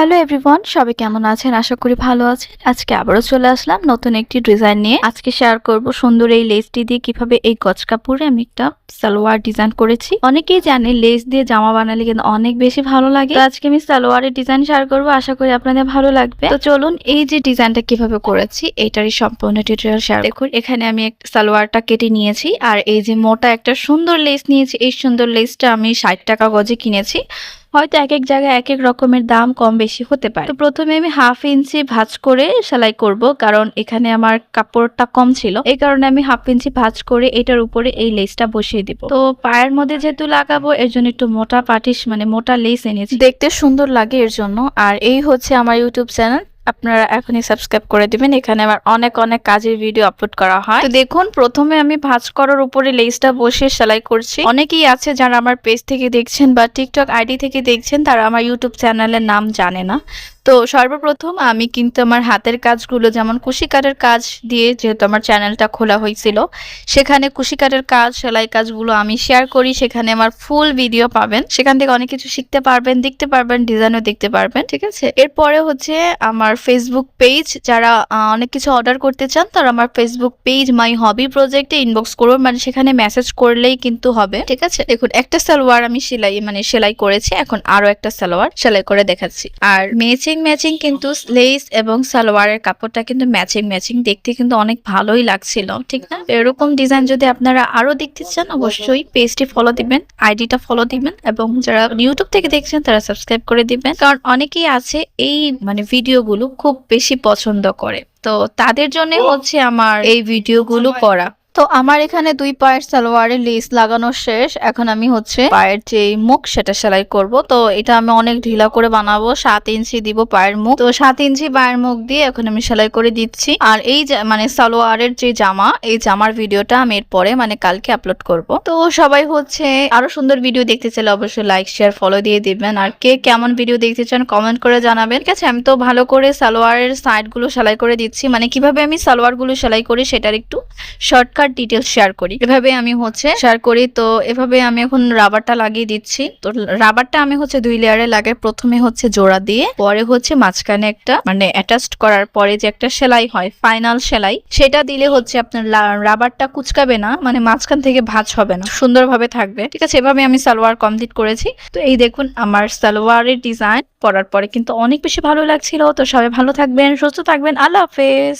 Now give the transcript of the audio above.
Hello everyone, সবাই কেমন আছেন? আশা করি ভালো আছেন। আজকে আবারও চলে আসলাম নতুন একটি ডিজাইন নিয়ে। আজকে শেয়ার করব সুন্দর এই লেসটি দিয়ে কীভাবে এই গজ কাপড়ে আমি একটা সালোয়ার ডিজাইন করেছি। অনেকেই জানে লেস দিয়ে জামা বানালে কিন্তু অনেক বেশি ভালো লাগে। আজকে আমি সালোয়ারের ডিজাইন শেয়ার করব, আশা করি আপনাদের ভালো লাগবে। তো চলুন এই যে ডিজাইনটা কীভাবে করেছি, এটারই সম্পূর্ণ টিউটোরিয়াল শেয়ার। দেখুন, এখানে আমি সালোয়ারটা কেটে নিয়েছি। আর এই যে মোটা একটা সুন্দর লেস নিয়েছি, এই সুন্দর লেসটা আমি ষাট টাকা গজে কিনেছি। হয়তো এক এক জায়গায় এক এক রকমের দাম কম বেশি হতে পারে। তো প্রথমে আমি হাফ ইঞ্চি ভাজ করে সেলাই করব, কারণ এখানে আমার কাপড়টা কম ছিল। এই কারণে আমি হাফ ইঞ্চি ভাঁজ করে এটার উপরে এই লেসটা বসিয়ে দিব। তো পায়ের মধ্যে যেহেতু লাগাবো, এর জন্য একটু মোটা পাটিস মানে মোটা লেস এনেছি। দেখতে সুন্দর লাগে এর জন্য। আর এই হচ্ছে আমার ইউটিউব চ্যানেল আপনারা এখনই সাবস্ক্রাইব করে দিবেন। এখানে আমার অনেক অনেক কাজের ভিডিও আপলোড করা হয়। তো দেখুন, প্রথমে আমি ভাঁজ করার উপরে লেসটা বসে সেলাই করছি। অনেকেই আছে যারা আমার পেজ থেকে দেখছেন বা টিকটক আইডি থেকে দেখছেন, তারা আমার ইউটিউব চ্যানেলের নাম জানে না। তো সর্বপ্রথম আমি কিন্তু আমার হাতের কাজগুলো, যেমন কুশিকারের কাজ দিয়ে যেহেতু আমার চ্যানেলটা খোলা হয়েছিল, সেখানে কুশিকারের কাজ, সেলাই কাজগুলো আমি শেয়ার করি। সেখানে আমার ফুল ভিডিও পাবেন। সেখান থেকে অনেক কিছু শিখতে পারবেন, দেখতে পারবেন ডিজাইনও দেখতে পারবেন, ঠিক আছে? এরপরে হচ্ছে আমার ফেসবুক পেজ যারা অনেক কিছু অর্ডার করতে চান, তারা আমার ফেসবুক পেজ মাই হবি প্রজেক্টে ইনবক্স করুন। মানে সেখানে মেসেজ করলেই কিন্তু হবে, ঠিক আছে? দেখুন, একটা সালোয়ার আমি সেলাই মানে সেলাই করেছি, এখন আরও একটা সালোয়ার সেলাই করে দেখাচ্ছি। আর ম্যাচিং ম্যাচিং কিন্তু লেস এবং সালোয়ারের কাপড়টা কিন্তু ম্যাচিং ম্যাচিং দেখতে কিন্তু অনেক ভালোই লাগছিল ঠিক না? এরকম ডিজাইন যদি আপনারা আরও দেখতে চান অবশ্যই পেজটি ফলো দিবেন আইডিটা ফলো দিবেন এবং যারা ইউটিউব থেকে দেখছেন তারা সাবস্ক্রাইব করে দিবেন। কারণ অনেকেই আছে এই মানে ভিডিওগুলো খুব বেশি পছন্দ করে। তো তাদের জন্য হচ্ছে আমার এই ভিডিওগুলো করা। তো আমার এখানে দুই পায়ের সালোয়ারের লেস লাগানো শেষ। এখন আমি হচ্ছে পায়ের যে মুখ, সেটা সেলাই করব। তো এটা আমি অনেক ঢিলা করে বানাবো। সাত ইঞ্চি দিব পায়ের মুখ। তো সাত ইঞ্চি পায়ের মুখ দিয়ে এখন আমি সেলাই করে দিচ্ছি। আর এই মানে সালোয়ারের যে জামা, এই জামার ভিডিওটা আমি এরপরে মানে কালকে আপলোড করব। তো সবাই হচ্ছে আরও সুন্দর ভিডিও দেখতে চাইলে অবশ্যই লাইক শেয়ার ফলো দিয়ে দিবেন। আর কে কেমন ভিডিও দেখতে চান কমেন্ট করে জানাবেন। ঠিক আছে, আমি তো ভালো করে সালোয়ারের সাইডগুলো সেলাই করে দিচ্ছি। মানে কীভাবে আমি সালোয়ারগুলো সেলাই করি, সেটার একটু শর্টকাট ডিটেলস শেয়ার করি। এভাবে আমি হচ্ছে শেয়ার করি তো এভাবে আমি এখন রাবারটা লাগিয়ে দিচ্ছি। তো রাবারটা আমি হচ্ছে দুই লেয়ারে লাগে প্রথমে হচ্ছে জোড়া দিয়ে পরে হচ্ছে মাঝখানে একটা মানে অ্যাটাচড করার পরে যে একটা সেলাই হয় ফাইনাল সেলাই সেটা দিলে হচ্ছে আপনার রাবারটা কুচকাবে না মানে মাঝখান থেকে ভাঁজ হবে না সুন্দরভাবে থাকবে। ঠিক আছে এভাবে আমি সালোয়ার কমপ্লিট করেছি। তো এই দেখুন আমার সালোয়ারের ডিজাইন পরার পরে কিন্তু অনেক বেশি ভালো লাগছিল। তো সবাই ভালো থাকবেন সুস্থ থাকবেন। আল্লাহ হাফেজ।